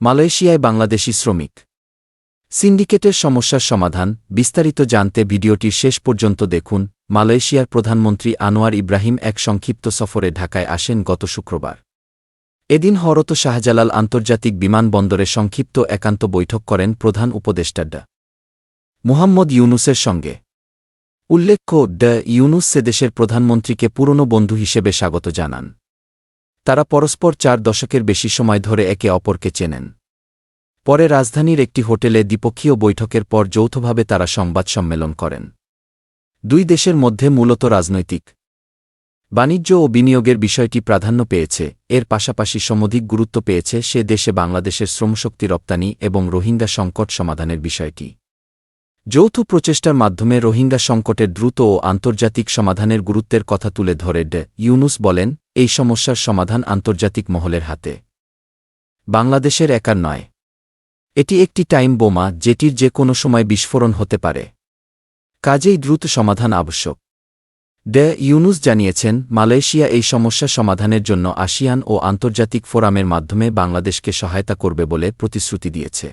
মালয়েশিয়ায় বাংলাদেশি শ্রমিক। সিন্ডিকেটের সমস্যার সমাধান, বিস্তারিত জানতে ভিডিওটির শেষ পর্যন্ত দেখুন। মালয়েশিয়ার প্রধানমন্ত্রী আনোয়ার ইব্রাহিম এক সংক্ষিপ্ত সফরে ঢাকায় আসেন গত শুক্রবার। এদিন হরত শাহজালাল আন্তর্জাতিক বিমানবন্দরে সংক্ষিপ্ত একান্ত বৈঠক করেন প্রধান উপদেষ্টা ডা। মুহাম্মদ ইউনুসের সঙ্গে। উল্লেখ্য, ড ইউনুস সে দেশের প্রধানমন্ত্রীকে পুরনো বন্ধু হিসেবে স্বাগত জানান। তারা পরস্পর চার দশকের বেশি সময় ধরে একে অপরকে চেনেন। পরে রাজধানীর একটি হোটেলে দ্বিপক্ষীয় বৈঠকের পর যৌথভাবে তারা সংবাদ সম্মেলন করেন। দুই দেশের মধ্যে মূলত রাজনৈতিক, বাণিজ্য ও বিনিয়োগের বিষয়টি প্রাধান্য পেয়েছে, এর পাশাপাশি সমধিক গুরুত্ব পেয়েছে সে দেশে বাংলাদেশের শ্রমশক্তি রপ্তানি এবং রোহিঙ্গা সংকট সমাধানের বিষয়টি। যৌথ প্রচেষ্টার মাধ্যমে রোহিঙ্গা সংকটের দ্রুত ও আন্তর্জাতিক সমাধানের গুরুত্বের কথা তুলে ধরে ডে ইউনুস বলেন এই সমস্যার সমাধান আন্তর্জাতিক মহলের হাতে। বাংলাদেশের একার নয়। এটি একটি টাইম বোমা যেটির যে কোনো সময় বিস্ফোরণ হতে পারে। কাজেই দ্রুত সমাধান আবশ্যক। ডে ইউনুস জানিয়েছেন, মালয়েশিয়া এই সমস্যা সমাধানের জন্য আসিয়ান ও আন্তর্জাতিক ফোরামের মাধ্যমে বাংলাদেশকে সহায়তা করবে বলে প্রতিশ্রুতি দিয়েছে।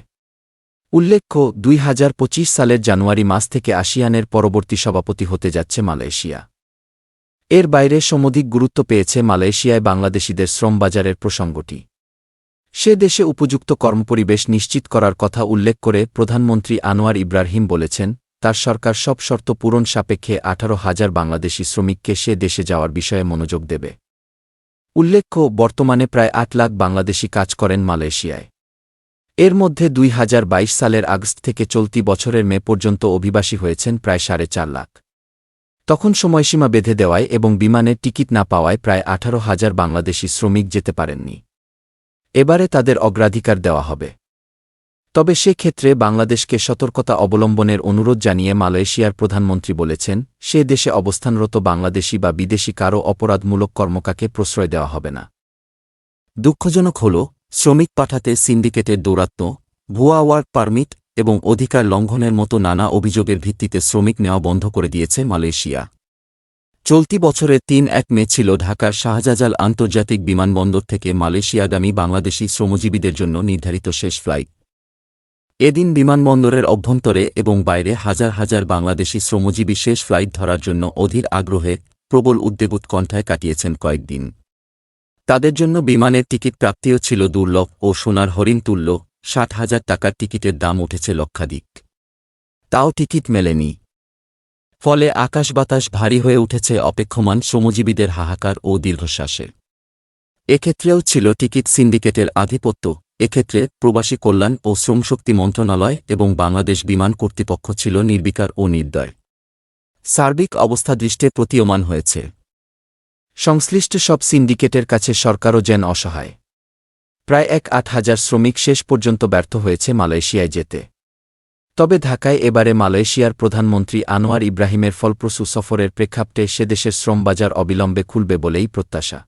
উল্লেখ্য, দুই হাজার পঁচিশ সালের জানুয়ারি মাস থেকে আসিয়ানের পরবর্তী সভাপতি হতে যাচ্ছে মালয়েশিয়া। এর বাইরে সমধিক গুরুত্ব পেয়েছে মালয়েশিয়ায় বাংলাদেশিদের শ্রমবাজারের প্রসঙ্গটি। সে দেশে উপযুক্ত কর্মপরিবেশ নিশ্চিত করার কথা উল্লেখ করে প্রধানমন্ত্রী আনোয়ার ইব্রাহিম বলেছেন, তার সরকার সব শর্ত পূরণ সাপেক্ষে আঠারো হাজার বাংলাদেশি শ্রমিককে সে দেশে যাওয়ার বিষয়ে মনোযোগ দেবে। উল্লেখ্য, বর্তমানে প্রায় আট লাখ বাংলাদেশি কাজ করেন মালয়েশিয়ায়। এর মধ্যে দুই হাজার বাইশ সালের আগস্ট থেকে চলতি বছরের মে পর্যন্ত অভিবাসী হয়েছেন প্রায় সাড়ে চার লাখ। তখন সময়সীমা বেঁধে দেওয়ায় এবং বিমানের টিকিট না পাওয়ায় প্রায় আঠারো হাজার বাংলাদেশি শ্রমিক যেতে পারেননি। এবারে তাদের অগ্রাধিকার দেওয়া হবে। তবে সে ক্ষেত্রে বাংলাদেশকে সতর্কতা অবলম্বনের অনুরোধ জানিয়ে মালয়েশিয়ার প্রধানমন্ত্রী বলেছেন, সে দেশে অবস্থানরত বাংলাদেশি বা বিদেশি কারও অপরাধমূলক কর্মকাকে প্রশ্রয় দেওয়া হবে না। দুঃখজনক হল, শ্রমিক পাঠাতে সিন্ডিকেটের দৌরাত্ম ভুয়া ওয়ার্ক পারমিট এবং অধিকার লঙ্ঘনের মতো নানা অভিযোগের ভিত্তিতে শ্রমিক নেওয়া বন্ধ করে দিয়েছে মালয়েশিয়া। চলতি বছরের তিন এক মে ছিল ঢাকার শাহজাজাল আন্তর্জাতিক বিমানবন্দর থেকে মালয়েশিয়াগামী বাংলাদেশি শ্রমজীবীদের জন্য নির্ধারিত শেষ ফ্লাইট। এদিন বিমানবন্দরের অভ্যন্তরে এবং বাইরে হাজার হাজার বাংলাদেশি শ্রমজীবী শেষ ফ্লাইট ধরার জন্য অধীর আগ্রহে প্রবল উদ্বেগ উৎকণ্ঠায় কাটিয়েছেন কয়েকদিন। তাদের জন্য বিমানের টিকিট প্রাপ্তিও ছিল দুর্লভ ও সোনার হরিণ তুল্য। ষাট হাজার টাকার টিকিটের দাম উঠেছে লক্ষাধিক। তাও টিকিট মেলেনি। ফলে আকাশ বাতাস ভারী হয়ে উঠেছে অপেক্ষমান শ্রমজীবীদের হাহাকার ও দীর্ঘশ্বাসে এক্ষেত্রেও ছিল টিকিট সিন্ডিকেটের আধিপত্য। এক্ষেত্রে প্রবাসী কল্যাণ ও শ্রমশক্তি মন্ত্রণালয় এবং বাংলাদেশ বিমান কর্তৃপক্ষ ছিল নির্বিকার ও নির্দয়। সার্বিক অবস্থা দৃষ্টে প্রতীয়মান হয়েছে। সংশ্লিষ্ট সব সিন্ডিকেটের কাছে সরকারও যেন অসহায়। প্রায় এক আট হাজার শ্রমিক শেষ পর্যন্ত ব্যর্থ হয়েছে মালয়েশিয়ায় যেতে। তবে ঢাকায় এবারে মালয়েশিয়ার প্রধানমন্ত্রী আনোয়ার ইব্রাহিমের ফলপ্রসূ সফরের প্রেক্ষাপটে সে সেদেশের শ্রমবাজার অবিলম্বে খুলবে বলেই প্রত্যাশা।